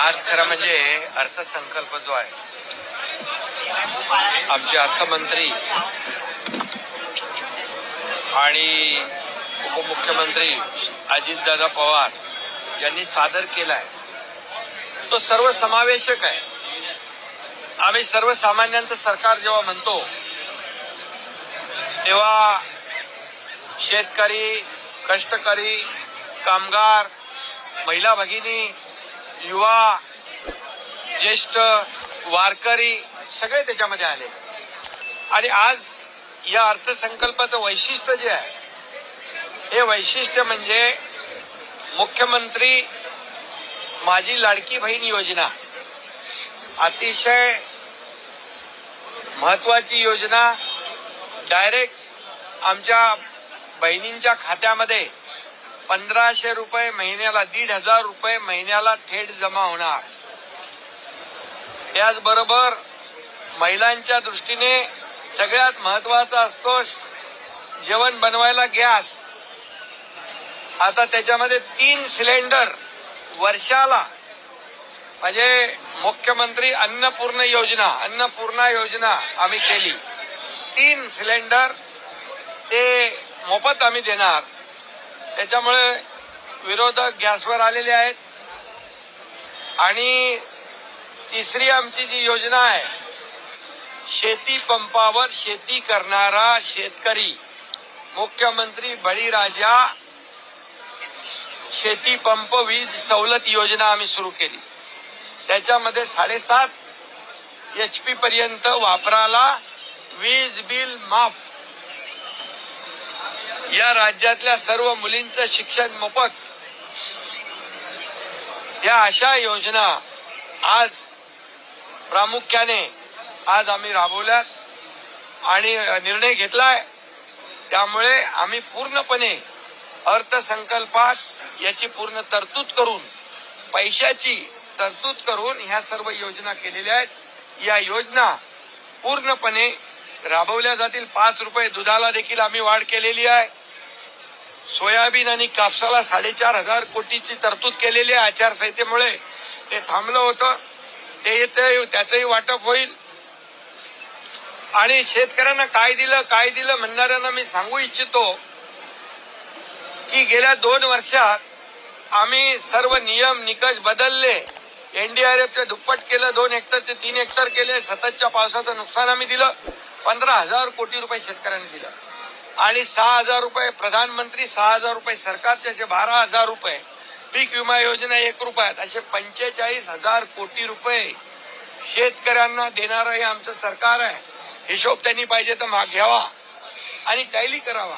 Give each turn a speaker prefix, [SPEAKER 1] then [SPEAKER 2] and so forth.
[SPEAKER 1] आज खरं म्हणजे अर्थसंकल्प जो आहे आमचे अर्थमंत्री आणि उपमुख्यमंत्री अजितदादा पवार यांनी सादर केलाय. तो सर्वसमावेशक आहे. आम्ही सर्वसामान्यांचं सरकार जेव्हा म्हणतो तेव्हा शेतकरी कष्टकरी कामगार महिला भगिनी युवा ज्येष्ठ वारकरी सगळे त्याच्यामध्ये आले. आणि आज या अर्थसंकल्पाचं वैशिष्ट्य जे आहे हे वैशिष्ट्य म्हणजे मुख्यमंत्री माझी लाडकी बहीण योजना. अतिशय महत्वाची योजना. डायरेक्ट आमच्या बहिणींच्या खात्यामध्ये पंधराशे रुपये महिन्याला दीड हजार रुपये महिन्याला थेट जमा होणार. त्याचबरोबर महिलांच्या दृष्टीने सगळ्यात महत्त्वाचा असतो जेवण बनवायला गॅस. आता त्याच्यामध्ये तीन सिलेंडर वर्षाला म्हणजे मुख्यमंत्री अन्नपूर्ण योजना अन्नपूर्णा योजना आम्ही केली. तीन सिलेंडर ते मोफत आम्ही देणार. त्याच्यामुळे विरोधक गॅसवर आलेले आहेत. आणि तिसरी आमची जी योजना आहे शेती पंपावर शेती करणारा शेतकरी मुख्यमंत्री बळीराजा शेती पंप वीज सवलत योजना आम्ही सुरू केली. त्याच्यामध्ये साडेसात एच पी पर्यंत वापराला वीज बिल माफ. या राज्यातल्या सर्व मुलींचं शिक्षण मोफत. या अशा योजना आज प्रामुख्याने आज आम्ही राबवल्यात आणि निर्णय घेतलाय. त्यामुळे आम्ही पूर्णपणे अर्थसंकल्पात याची पूर्ण तरतूद करून पैशाची तरतूद करून ह्या सर्व योजना केलेल्या आहेत. या योजना पूर्णपणे राबवल्या जातील. पाच रुपये दुधाला देखील आम्ही वाढ केलेली आहे. सोयाबीन आणि कापसाला साडेचार हजार कोटीची तरतूद केलेली आहे आचारसंहितेमुळे. ते थांबलं होतं. ते येते त्याचंही वाटप होईल. आणि शेतकऱ्यांना काय दिलं काय दिलं म्हणणाऱ्यांना मी सांगू इच्छितो की गेल्या दोन वर्षात आम्ही सर्व नियम निकष बदलले. एनडीआरएफचे दुप्पट केलं दोन हेक्टरचे तीन हेक्टर केले. सततच्या पावसाचं नुकसान आम्ही दिलं. पंधरा हजार कोटी रुपये शेतकऱ्यांनी दिलं. आणि सहा हजार रुपये प्रधानमंत्री सहा हजार रुपये सरकारचे असे बारा हजार रुपये पीक विमा योजना एक रुपयात असे पंचेचाळीस हजार कोटी रुपये शेतकऱ्यांना देणारं हे आमचं सरकार आहे. हिशोब त्यांनी पाहिजे तर माग घ्यावा आणि टॅली करावा.